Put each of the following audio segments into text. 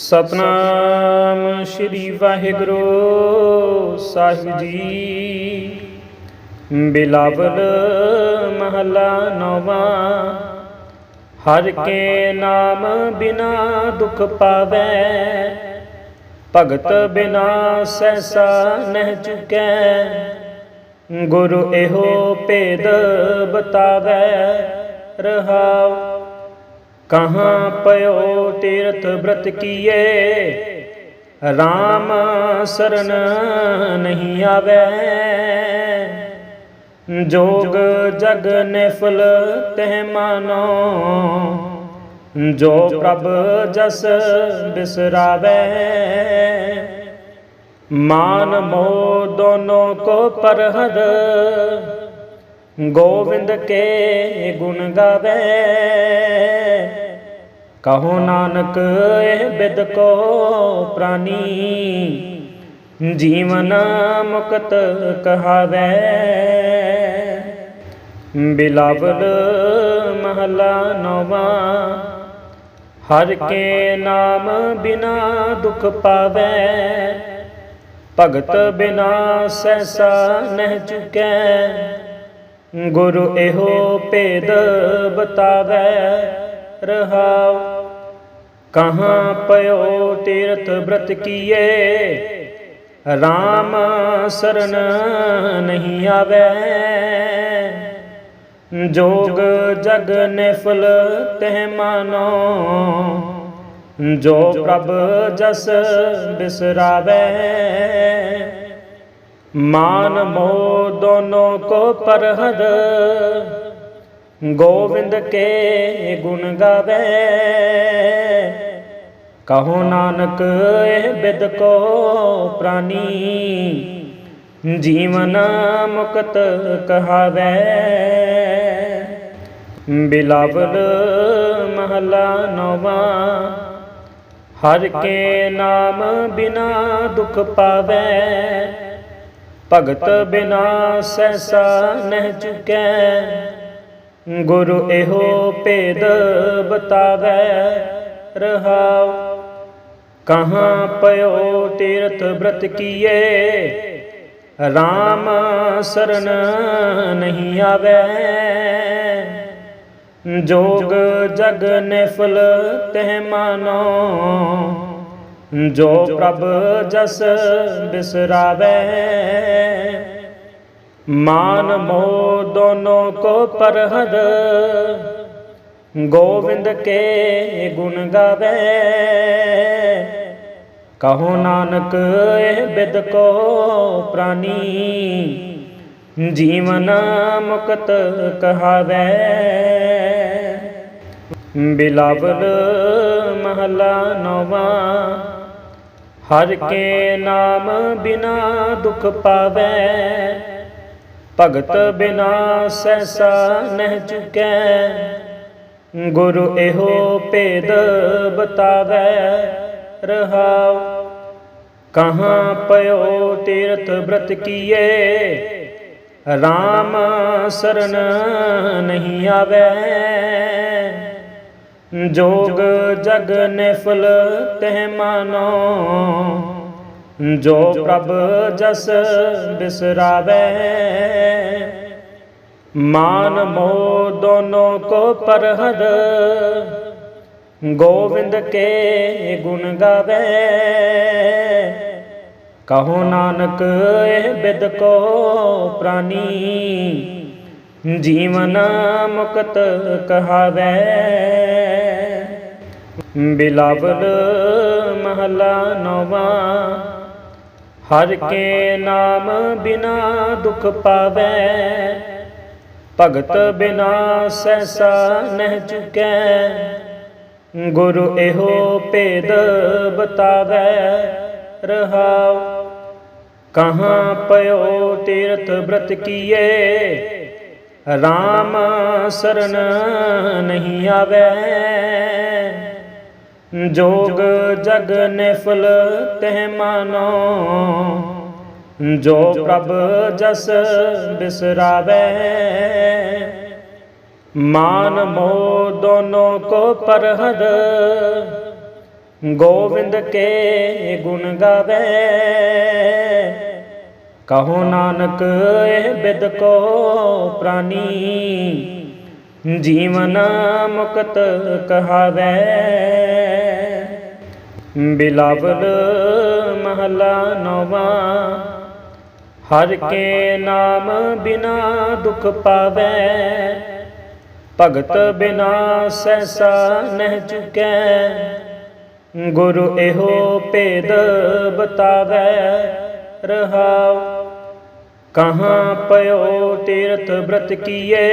ਸਤਨਾਮ ਸ੍ਰੀ ਵਾਹਿਗੁਰੂ ਸਾਹਿਬ ਜੀ। ਬਿਲਾਵਲ ਮਹਲਾ ਨੌਵਾਂ। ਹਰ ਕੇ ਨਾਮ ਬਿਨਾ ਦੁਖ ਪਾਵੈ। ਭਗਤ ਬਿਨਾ ਸਹਿਸਾ ਨਹਿ ਚੁਕੈ। ਗੁਰੂ ਇਹੋ ਭੇਦ ਬਤਾਵੈ। ਰਹਾਉ ਕਹਾਂ ਪਇਓ ਤੀਰਥ ਬ੍ਰਤ ਕੀਏ RAM ਸਰਨ ਨਹੀਂ ਆਵੈ ਜੋਗ ਜਗ ਨਿਫਲ ਤਹਿ ਮਾਨੋ ਜੋ ਪ੍ਰਭ ਜਸ ਬਿਸਰਾਵੈ ਮਾਨ ਮੋ ਦੋਨੋਂ ਕੋ ਪਰਹਦ ਗੋਵਿੰਦ ਕੇ ਗੁਣ ਗਾਵੇ। ਕਹੋ ਨਾਨਕ, ਇਹ ਬਿਦ ਕੋ ਪ੍ਰਾਨੀ। ਜੀਵਨ ਮੁਕਤ ਕਹਾਵੇ। ਬਿਲਾਵਲ ਮਹਲਾ ਨੌਵਾਂ। ਹਰ ਕੇ ਨਾਮ ਬਿਨਾ ਦੁਖ ਪਾਵੇ। ਭਗਤ ਬਿਨਾ ਸਹਿਸਾ ਨਹਿ ਚੁਕੈ। ਗੁਰੂ ਇਹੋ ਭੇਦ ਬਤਾਵੈ ਰਹਾਉ। ਕਹਾਂ ਪਇਓ ਤੀਰਥ ਬ੍ਰਤ ਕੀਏ RAM ਸਰਨ ਨਹੀਂ ਆਵੈ। ਜੋਗ ਜਗ ਨਿਫਲ ਤਹਿ ਮਾਨੋ, ਜੋ ਪ੍ਰਭ ਜਸ ਬਿਸਰਾਵੈ। ਮਾਨ ਮੋ ਦੋਨੋਂ ਕੋ ਪਰਹਦ, ਗੋਵਿੰਦ ਕੇ ਗੁਣ ਗਾਵੇ। ਕਹੋ ਨਾਨਕ, ਇਹ ਬਿਦ ਕੋ ਪ੍ਰਾਨੀ, ਜੀਵਨ ਮੁਕਤ ਕਹਾਵੇ। ਬਿਲਾਵਲ ਮਹਲਾ ਨੌਵਾਂ, ਹਰ ਕੇ ਨਾਮ ਬਿਨਾ ਦੁਖ ਪਾਵੇ। ਭਗਤ ਬਿਨਾ ਸੈਸਾ ਨਹਿ ਚੁਕੈ। ਗੁਰੂ ਇਹੋ ਭੇਦ ਬਤਾਵੈ, ਰਹਾਉ। ਕਹਾਂ ਪਇਓ ਤੀਰਥ ਬ੍ਰਤ ਕੀਏ RAM ਸਰਨ ਨਹੀਂ ਆਵੈ। ਜੋਗ ਜਗ ਨਿਫਲ ਤਹਿ ਮਾਨੋ ਜੋ ਪ੍ਰਭ ਜਸ ਬਿਸਰਾਵੈ, ਮਾਨ ਮੋ ਦੋਨੋਂ ਕੋ ਪਰਹਦ ਗੋਵਿੰਦ ਕੇ ਗੁਣ ਗਾਵੇ। ਕਹੋ ਨਾਨਕ, ਇਹ ਬਿਦ ਕੋ ਪ੍ਰਾਨੀ, ਜੀਵਨ ਮੁਕਤ ਕਹਾਵੇ। ਬਿਲਾਵਲ ਮਹਲਾ ਨੌਵਾਂ। ਹਰ ਕੇ ਨਾਮ ਬਿਨਾ ਦੁਖ ਪਾਵੇ। ਭਗਤ ਬਿਨਾ ਸੈਸਾ ਨਹਿ ਚੁਕੈ। ਗੁਰੂ ਇਹੋ ਭੇਦ ਬਤਾਵੈ, ਰਹਾਉ। ਕਹਾਂ ਪਇਓ ਤੀਰਥ ਬ੍ਰਤ ਕੀਏ RAM ਸਰਨ ਨਹੀਂ ਆਵੈ। ਜੋਗ ਜਗ ਨਿਫਲ ਤਹਿ ਮਾਨੋ। ਜੋ ਪ੍ਰਭ ਜਸ ਬਿਸਰਾਵੈ, ਮਾਨ ਮੋ ਦੋਨੋਂ ਕੋ ਪਰਹਦ ਗੋਵਿੰਦ ਕੇ ਗੁਣ ਗਾਵੇ, ਕਹੋ ਨਾਨਕ ਇਹ ਬਿਦ ਕੋ ਪ੍ਰਾਨੀ। ਜੀਵਨ ਮੁਕਤ ਕਹਾਵੇ। ਬਿਲਾਵਲ ਮਹਲਾ ਨੌਵਾਂ, ਹਰ ਕੇ ਨਾਮ ਬਿਨਾ ਦੁਖ ਪਾਵੇ। ਭਗਤ ਬਿਨਾ ਸਹਿਸਾ ਨਹਿ ਚੁਕੈ। ਗੁਰੂ ਇਹੋ ਭੇਦ ਬਤਾਵੈ, ਰਹਾਉ। ਕਹਾਂ ਪਇਓ ਤੀਰਥ ਬ੍ਰਤ ਕੀਏ RAM ਸਰਨ ਨਹੀਂ ਆਵੈ। ਜੋਗ ਜਗ ਨਿਫਲ ਤਹਿ ਮਾਨੋ। ਜੋ ਪ੍ਰਭ ਜਸ ਬਿਸਰਾਵੈ। ਮਾਨ ਮੋ ਦੋਨੋਂ ਕੋ ਪਰਹਦ ਗੋਵਿੰਦ ਕੇ ਗੁਣ ਗਾਵੇ। ਕਹੋ ਨਾਨਕ, ਇਹ ਬਿਦ ਕੋ ਪ੍ਰਾਨੀ। ਜੀਵਨ ਮੁਕਤ ਕਹਾਵੇ। ਬਿਲਾਵਲ ਮਹਲਾ ਨੌਵਾਂ। ਹਰ ਕੇ ਨਾਮ ਬਿਨਾ ਦੁਖ ਪਾਵੇ। ਭਗਤ ਬਿਨਾ ਸੈਸਾ ਨਹਿ ਚੁਕੈ। ਗੁਰੂ ਇਹੋ ਭੇਦ ਬਤਾਵੇ। ਰਹਾਉ ਕਹਾਂ ਪਇਓ ਤੀਰਥ ਬ੍ਰਤ ਕੀਏ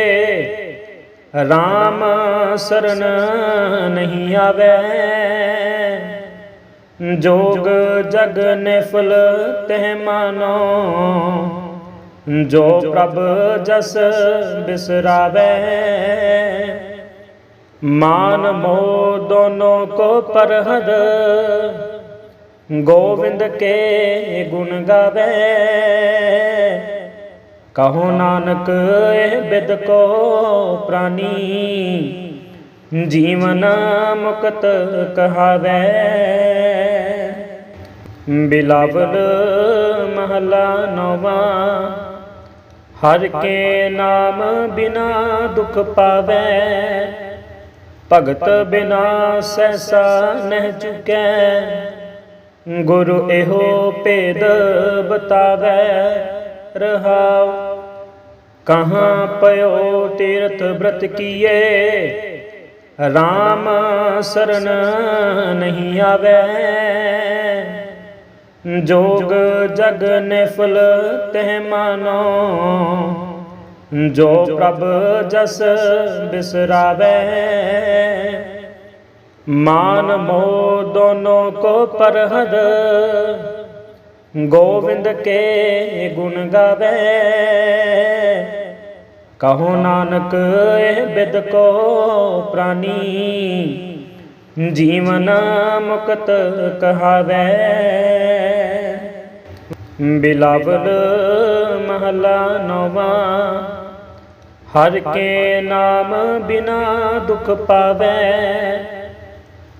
RAM ਸਰਨ ਨਹੀਂ ਆਵੇ ਜੋਗ ਜਗ ਨਿਫਲ ਤਹਿ ਮਾਨੋ ਜੋ ਪ੍ਰਭ ਜਸ ਬਿਸਰਾਵੇ ਮਾਨ ਮੋਹ ਦੋਨੋਂ ਕੋ ਪਰਹਦ ਗੋਵਿੰਦ ਕੇ ਗੁਣ ਗਾਵੇ। ਕਹੋ ਨਾਨਕ, ਇਹ ਬਿਦ ਕੋ ਪ੍ਰਾਨੀ। ਜੀਵਨ ਮੁਕਤ ਕਹਾਵੇ। ਬਿਲਾਵਲ ਮਹਲਾ ਨੌਵਾਂ। ਹਰ ਕੇ ਨਾਮ ਬਿਨਾ ਦੁਖ ਪਾਵੇ। ਭਗਤ ਬਿਨਾ ਸੈਸਾ ਨਹਿ ਚੁਕੈ। ਗੁਰੂ ਇਹੋ ਭੇਦ ਬਤਾਵੇ, ਰਹਾਉ। ਕਹਾਂ ਪਇਓ ਤੀਰਥ ਬ੍ਰਤ ਕੀਏ RAM ਸਰਨ ਨਹੀਂ ਆਵੇ। ਜੋਗ ਜਗ ਨਿਫਲ ਤਹਿ ਮਾਨੋ, ਜੋ ਪ੍ਰਭ ਜਸ ਬਿਸਰਾਵੇ। ਮਾਨ ਮੋਹ ਦੋਨੋਂ ਕੋ ਪਰਹਦ। ਗੋਵਿੰਦ ਕੇ ਗੁਣ ਗਾਵੇ। ਕਹੋ ਨਾਨਕ, ਇਹ ਬਿਦ ਕੋ ਪ੍ਰਾਨੀ। ਜੀਵਨ ਮੁਕਤ ਕਹਾਵੇ। ਬਿਲਾਵਲ ਮਹਲਾ ਨੌਵਾਂ। ਹਰ ਕੇ ਨਾਮ ਬਿਨਾ ਦੁਖ ਪਾਵੇ।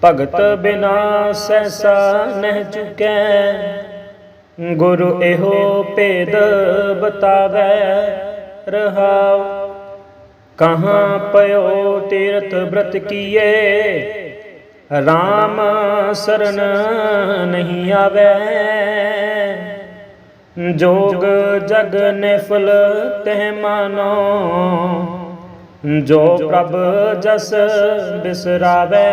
ਭਗਤ ਬਿਨਾ ਸੈਸਾ ਨਹਿ ਚੁਕੈ। ਗੁਰੂ ਇਹੋ ਭੇਦ ਬਤਾਵੇ, ਰਹਾਉ। ਕਹਾਂ ਪਇਓ ਤੀਰਥ ਬ੍ਰਤ ਕੀਏ RAM ਸਰਨ ਨਹੀਂ ਆਵੇ। ਜੋਗ ਜਗ ਨਿਫਲ ਤਹਿ ਮਾਨੋ ਜੋ ਪ੍ਰਭ ਜਸ ਬਿਸਰਾਵੇ,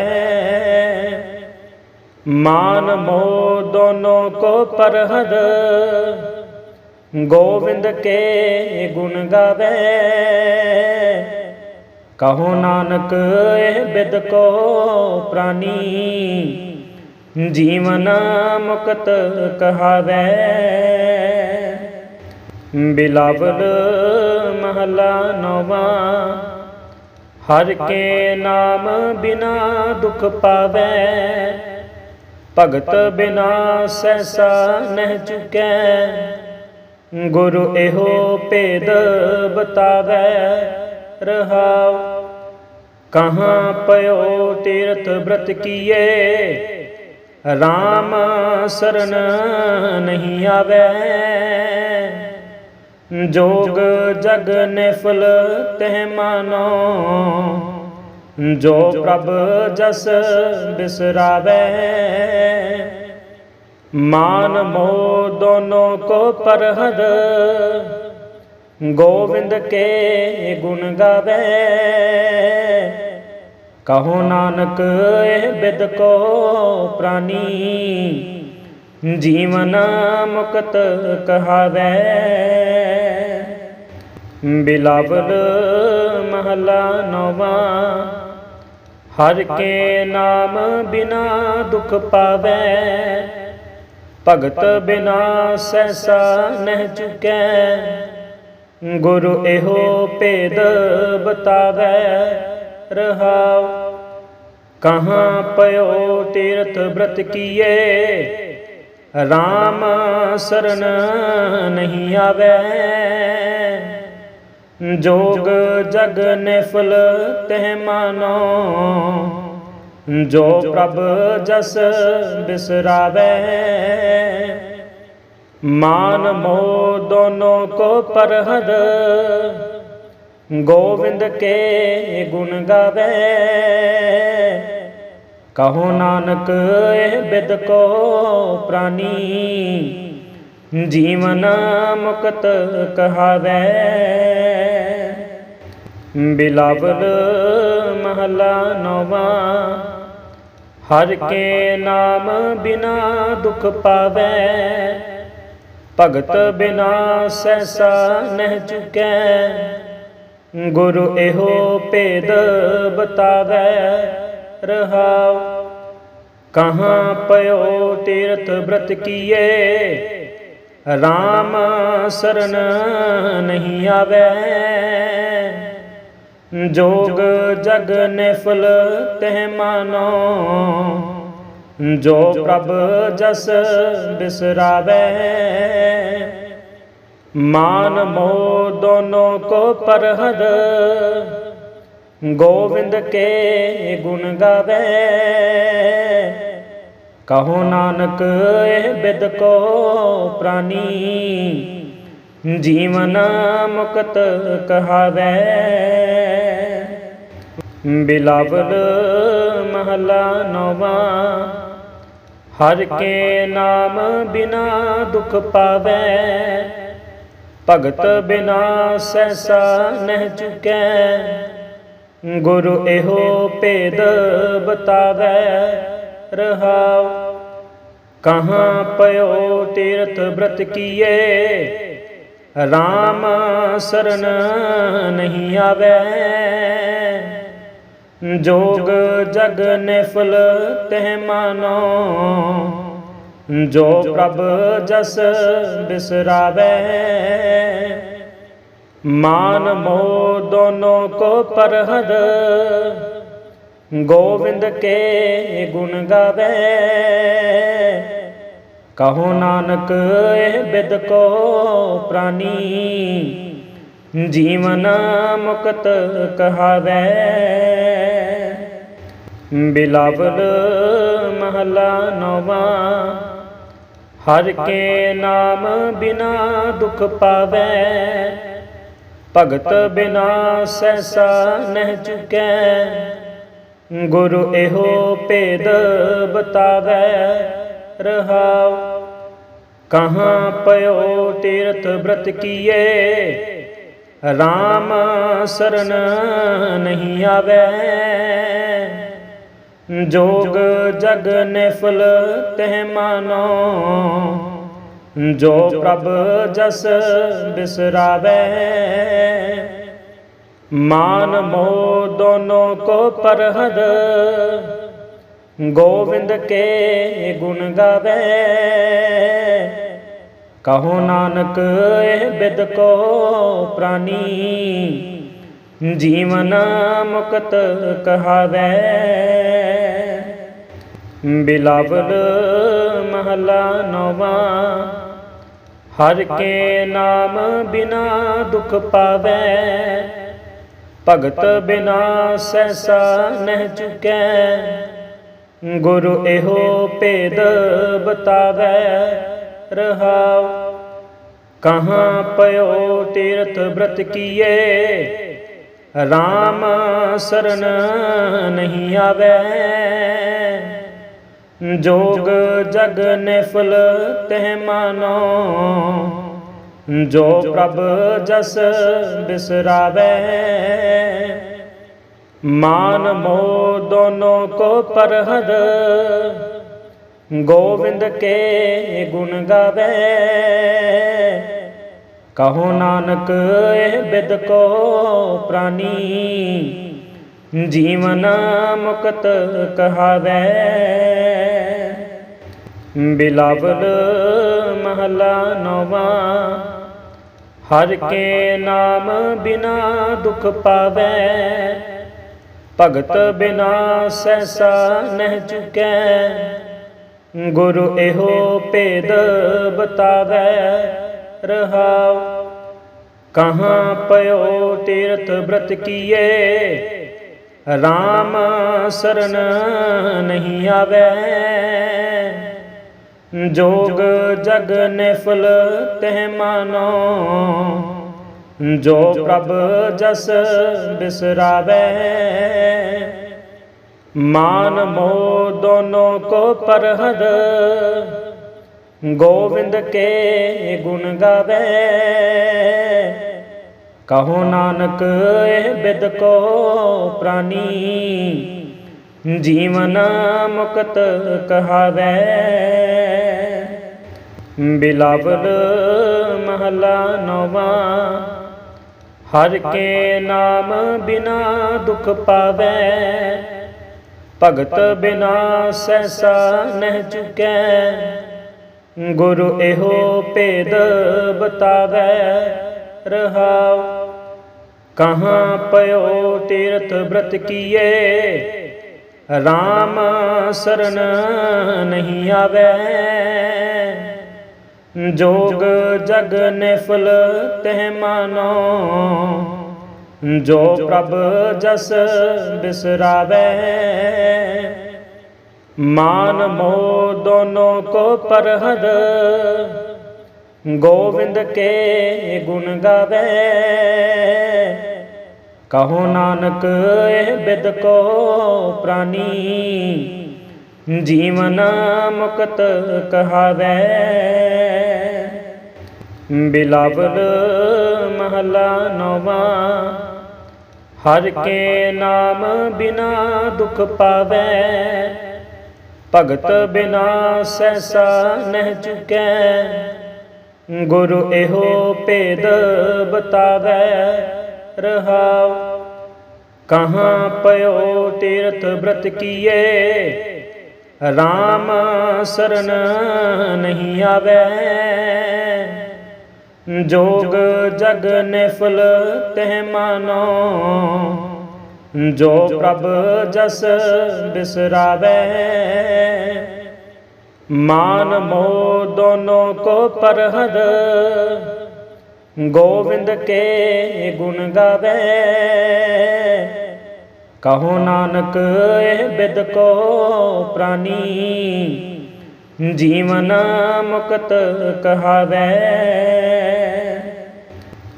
ਮਾਨ ਮੋਹ ਦੋਨੋਂ ਕੋ ਪਰਹਦ, ਗੋਵਿੰਦ ਕੇ ਗੁਣ ਗਾਵੇ। ਕਹੋ ਨਾਨਕ, ਇਹ ਬਿਦ ਕੋ ਪ੍ਰਾਨੀ, ਜੀਵਨ ਮੁਕਤ ਕਹਾਵੇ। ਬਿਲਾਵਲ ਮਹਲਾ ਨੌਵਾਂ ਹਰ ਕੇ ਨਾਮ ਬਿਨਾ ਦੁਖ ਪਾਵੇ, ਭਗਤ ਬਿਨਾ ਸੈਸਾ ਨਹਿ ਚੁਕੈ। ਗੁਰੂ ਇਹੋ ਭੇਦ ਬਤਾਵੇ, ਰਹਾਉ। ਕਹਾਂ ਪਇਓ ਤੀਰਥ ਬ੍ਰਤ ਕੀਏ RAM ਸਰਨ ਨਹੀਂ ਆਵੇ। ਜੋਗ ਜਗ ਨਿਫਲ ਤਹਿ ਮਾਨੋ। ਜੋ ਪ੍ਰਭ ਜਸ ਬਿਸਰਾਵੇ, ਮਾਨ ਮੋਹ ਦੋਨੋਂ ਕੋ ਪਰਹਦ ਗੋਵਿੰਦ ਕੇ ਗੁਣ ਗਾਵੇ, ਕਹੋ ਨਾਨਕ ਇਹ ਬਿਦ ਕੋ ਪ੍ਰਾਨੀ। ਜੀਵਨ ਮੁਕਤ ਕਹਾਵੇ। ਬਿਲਾਵਲ ਮਹਲਾ ਨੌਵਾਂ, ਹਰ ਕੇ ਨਾਮ ਬਿਨਾ ਦੁਖ ਪਾਵੇ, ਭਗਤ ਬਿਨਾ ਸੈਸਾ ਨਹਿ ਚੁਕੈ, ਗੁਰੂ ਇਹੋ ਭੇਦ ਬਤਾਵੇ, ਰਹਾਉ, ਕਹਾਂ ਪਇਓ ਤੀਰਥ ਬ੍ਰਤ ਕੀਏ RAM ਸਰਨ ਨਹੀਂ ਆਵੇ। ਜੋਗ ਜਗ ਨਿਫਲ ਤਹਿ ਮਾਨੋ। ਜੋ ਪ੍ਰਭ ਜਸ ਬਿਸਰਾਵੇ, ਮਾਨ ਮੋ ਦੋਨੋਂ ਕੋ ਪਰਹਦ ਗੋਵਿੰਦ ਕੇ ਗੁਣ ਗਾਵੇ, ਕਹੋ ਨਾਨਕ ਇਹ ਬਿਦ ਕੋ ਪ੍ਰਾਨੀ। ਜੀਵਨ ਮੁਕਤ ਕਹਾਵੇ। ਬਿਲਾਵਲ ਮਹਲਾ ਨੌਵਾਂ। ਹਰ ਕੇ ਨਾਮ ਬਿਨਾ ਦੁਖ ਪਾਵੇ। ਭਗਤ ਬਿਨਾ ਸਹਿਸਾ ਨਹਿ ਚੁਕੈ। ਗੁਰੂ ਇਹੋ ਭੇਦ ਬਤਾਵੇ, ਰਹਾਉ। ਕਹਾਂ ਪਇਓ ਤੀਰਥ ਬ੍ਰਤ ਕੀਏ RAM ਸਰਨ ਨਹੀਂ ਆਵੇ। ਜੋਗ ਜਗ ਨਿਫਲ ਤਹਿ ਮਾਨੋ। ਜੋ ਪ੍ਰਭ ਜਸ ਬਿਸਰਾਵੇ, ਮਾਨ ਮੋ ਦੋਨੋਂ ਕੋ ਪਰਹਦ ਗੋਵਿੰਦ ਕੇ ਗੁਣ ਗਾਵੇ, ਕਹੋ ਨਾਨਕ ਇਹ ਬਿਦ ਕੋ ਪ੍ਰਾਨੀ। ਜੀਵਨ ਮੁਕਤ ਕਹਾਵੇ। ਬਿਲਾਵਲ ਮਹਲਾ ਨੌਵਾਂ, ਹਰ ਕੇ ਨਾਮ ਬਿਨਾ ਦੁਖ ਪਾਵੇ। ਭਗਤ ਬਿਨਾ ਸਹਿਸਾ ਨਹਿ ਚੁਕੈ, ਗੁਰੂ ਇਹੋ ਭੇਦ ਬਤਾਵੇ। ਰਹਾਉ, ਕਹਾਂ ਪਇਓ ਤੀਰਥ ਬ੍ਰਤ ਕੀਏ RAM ਸਰਨ ਨਹੀਂ ਆਵੇ। ਜੋਗ ਜਗ ਨਿਫਲ ਤਹਿ ਮਾਨੋ। ਜੋ ਪ੍ਰਭ ਜਸ ਬਿਸਰਾਵੇ। ਮਾਨ ਮੋਹ ਦੋਨੋਂ ਕੋ ਪਰਹਦ। ਗੋਵਿੰਦ ਕੇ ਗੁਣ ਗਾਵੇ। ਕਹੋ ਨਾਨਕ, ਇਹ ਬਿਦ ਕੋ ਪ੍ਰਾਨੀ। ਜੀਵਨ ਮੁਕਤ ਕਹਾਵੇ। ਬਿਲਾਵਲ ਮਹਲਾ ਨੌਵਾਂ, ਹਰ ਕੇ ਨਾਮ ਬਿਨਾ ਦੁਖ ਪਾਵੇ। ਭਗਤ ਬਿਨਾ ਸੈਸਾ ਨਹਿ ਚੁਕੈ। ਗੁਰੂ ਇਹੋ ਭੇਦ ਬਤਾਵੇ। ਰਹਾਉ ਕਹਾਂ ਪਇਓ ਤੀਰਥ ਬ੍ਰਤ ਕੀਏ RAM ਸਰਨ ਨਹੀਂ ਆਵੇ ਜੋਗ ਜਗ ਨਿਫਲ ਤਹਿ ਮਾਨੋ ਜੋ ਪ੍ਰਭ ਜਸ ਬਿਸਰਾਵੇ ਮਾਨ ਮੋਹ ਦੋਨੋਂ ਕੋ ਪਰਹਦ ਗੋਵਿੰਦ ਕੇ ਗੁਣ ਗਾਵੇ। ਕਹੋ ਨਾਨਕ, ਇਹ ਬਿਦ ਕੋ ਪ੍ਰਾਨੀ। ਜੀਵਨ ਮੁਕਤ ਕਹਾਵੇ। ਬਿਲਾਵਲ ਮਹਲਾ ਨੌਵਾਂ। ਹਰ ਕੇ ਨਾਮ ਬਿਨਾ ਦੁਖ ਪਾਵੇ। ਭਗਤ ਬਿਨਾ ਸਹਿਸਾ ਨਹਿ ਚੁਕੈ। ਗੁਰੂ ਇਹੋ ਭੇਦ ਬਤਾਵੇ, ਰਹਾਉ। ਕਹਾਂ ਪਇਓ ਤੀਰਥ ਬ੍ਰਤ ਕੀਏ RAM ਸਰਨ ਨਹੀਂ ਆਵੇ। ਜੋਗ ਜਗ ਨਿਫਲ ਤਹਿ ਮਾਨੋ, ਜੋ ਪ੍ਰਭ ਜਸ ਬਿਸਰਾਵੇ। ਮਾਨ ਮੋਹ ਦੋਨੋਂ ਕੋ ਪਰਹਦ ਗੋਵਿੰਦ ਕੇ ਗੁਣ ਗਾਵੇ। ਕਹੋ ਨਾਨਕ, ਇਹ ਬਿਦ ਕੋ ਪ੍ਰਾਨੀ। ਜੀਵਨ ਮੁਕਤ ਕਹਾਵੇ। ਬਿਲਾਵਲ ਮਹਲਾ ਨੌਵਾਂ। ਹਰ ਕੇ ਨਾਮ ਬਿਨਾ ਦੁਖ ਪਾਵੇ। ਭਗਤ ਬਿਨਾ ਸਹਿਸਾ ਨਹਿ ਚੁਕੈ। ਗੁਰੂ ਇਹੋ ਭੇਦ ਬਤਾਵੇ, ਰਹਾਉ। ਕਹਾਂ ਪਇਓ ਤੀਰਥ ਬ੍ਰਤ ਕੀਏ RAM ਸਰਨ ਨਹੀਂ ਆਵੇ। ਜੋਗ ਜਗ ਨਿਫਲ ਤਹਿ ਮਾਨੋ ਜੋ ਪ੍ਰਭ ਜਸ ਬਿਸਰਾਵੇ, ਮਾਨ ਮੋ ਦੋਨੋਂ ਕੋ ਪਰਹਦ, ਗੋਵਿੰਦ ਕੇ ਗੁਣ ਗਾਵੇ। ਕਹੋ ਨਾਨਕ, ਇਹ ਬਿਦ ਕੋ ਪ੍ਰਾਨੀ, ਜੀਵਨ ਮੁਕਤ ਕਹਾਵੇ। ਬਿਲਾਵਲ ਮਹਲਾ ਨੌਵਾਂ ਹਰ ਕੇ ਨਾਮ ਬਿਨਾ ਦੁਖ ਪਾਵੇ। ਭਗਤ ਬਿਨਾ ਸੈਸਾ ਨਹਿ ਚੁਕੈ। ਗੁਰੂ ਇਹੋ ਭੇਦ ਬਤਾਵੇ। ਰਹਾਉ। ਕਹਾਂ ਪਇਓ ਤੀਰਥ ਬ੍ਰਤ ਕੀਏ। RAM ਸਰਨ ਨਹੀਂ ਆਵੇ। ਜੋਗ ਜਗ ਨਿਫਲ ਤਹਿ ਮਾਨੋ। ਜੋ ਪ੍ਰਭ ਜਸ ਬਿਸਰਾਵੇ, ਮਾਨ ਮੋ ਦੋਨੋਂ ਕੋ ਪਰਹਦ ਗੋਵਿੰਦ ਕੇ ਗੁਣ ਗਾਵੇ, ਕਹੋ ਨਾਨਕ ਇਹ ਬਿਦ ਕੋ ਪ੍ਰਾਨੀ। ਜੀਵਨ ਮੁਕਤ ਕਹਾਵੇ। ਬਿਲਾਵਲ ਮਹਲਾ ਨੌਵਾਂ, ਹਰ ਕੇ ਨਾਮ ਬਿਨਾ ਦੁਖ ਪਾਵੇ। ਭਗਤ ਬਿਨਾ ਸੈਸਾ ਨਹਿ ਚੁਕੈ, ਗੁਰੂ ਇਹੋ ਭੇਦ ਬਤਾਵੇ। ਰਹਾਉ, ਕਹਾਂ ਪਇਓ ਤੀਰਥ ਬ੍ਰਤ ਕੀਏ RAM ਸਰਨ ਨਹੀਂ ਆਵੇ। ਜੋਗ ਜਗ ਨਿਫਲ ਤਹਿ ਮਾਨੋ। ਜੋ ਪ੍ਰਭ ਜਸ ਬਿਸਰਾਵੇ। ਮਾਨ ਮੋ ਦੋਨੋਂ ਕੋ ਪਰਹਦ ਗੋਵਿੰਦ ਕੇ ਗੁਣ ਗਾਵੇ। ਕਹੋ ਨਾਨਕ, ਇਹ ਬਿਦ ਕੋ ਪ੍ਰਾਨੀ। ਜੀਵਨ ਮੁਕਤ ਕਹਾਵੇ।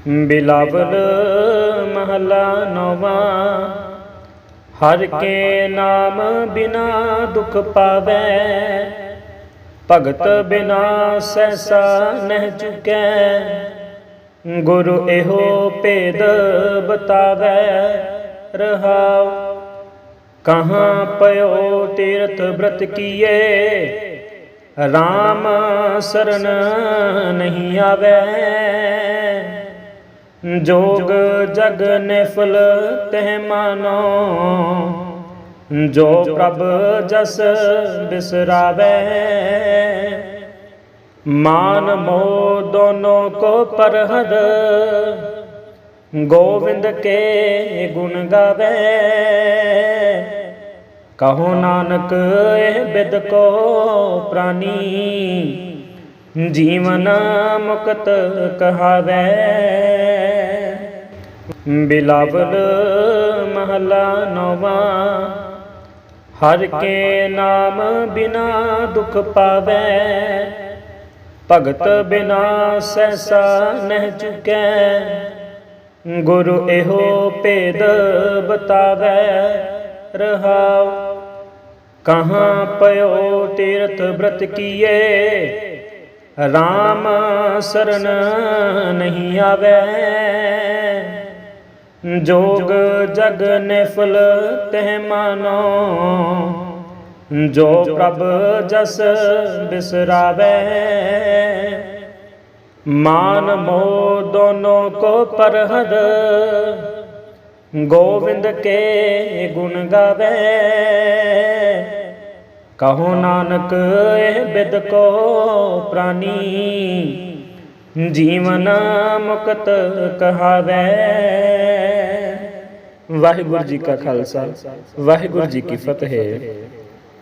ਬਿਲਾਵਲ ਮਹਲਾ ਨੌਵਾਂ, ਹਰ ਕੇ ਨਾਮ ਬਿਨਾ ਦੁਖ ਪਾਵੇ। ਭਗਤ ਬਿਨਾ ਸੈਸਾ ਨਹਿ ਚੁਕੈ। ਗੁਰੂ ਇਹੋ ਭੇਦ ਬਤਾਵੇ। ਰਹਾਉ ਕਹਾਂ ਪਇਓ ਤੀਰਥ ਬ੍ਰਤ ਕੀਏ RAM ਸਰਨ ਨਹੀਂ ਆਵੇ ਜੋਗ ਜਗ ਨਿਫਲ ਤਹਿ ਮਾਨੋ ਜੋ ਪ੍ਰਭ ਜਸ ਬਿਸਰਾਵੇ ਮਾਨ ਮੋ ਦੋਨੋਂ ਕੋ ਪਰਹਦ ਗੋਵਿੰਦ ਕੇ ਗੁਣ ਗਾਵੇ। ਕਹੋ ਨਾਨਕ, ਇਹ ਬਿਦ ਕੋ ਪ੍ਰਾਨੀ। ਜੀਵਨ ਮੁਕਤ ਕਹਾਵੇ। ਬਿਲਾਵਲ ਮਹਲਾ ਨੌਵਾਂ। ਹਰ ਕੇ ਨਾਮ ਬਿਨਾ ਦੁਖ ਪਾਵੇ। ਭਗਤ ਬਿਨਾ ਸੈਸਾ ਨਹਿ ਚੁਕੈ। ਗੁਰੂ ਇਹੋ ਭੇਦ ਬਤਾਵੇ, ਰਹਾਉ। ਕਹਾਂ ਪਇਓ ਤੀਰਥ ਬ੍ਰਤ ਕੀਏ RAM ਸਰਨ ਨਹੀਂ ਆਵੇ। ਜੋਗ ਜਗ ਨਿਫਲ ਤਹਿ ਮਾਨੋ, ਜੋ ਪ੍ਰਭ ਜਸ ਬਿਸਰਾਵੇ। ਮਾਨ ਮੋ ਦੋਨੋਂ ਕੋ ਪਰਹਦ। ਗੋਵਿੰਦ ਕੇ ਗੁਣ ਗਾਵੇ। ਕਹੋ ਨਾਨਕ, ਇਹ ਬਿਦ ਕੋ ਪ੍ਰਾਨੀ। ਜੀਵਨ ਮੁਕਤ ਕਹਾਵੇ। ਵਾਹਿਗੁਰੂ ਜੀ ਕਾ ਖਾਲਸਾ, ਵਾਹਿਗੁਰੂ ਜੀ ਕੀ ਫਤਿਹ।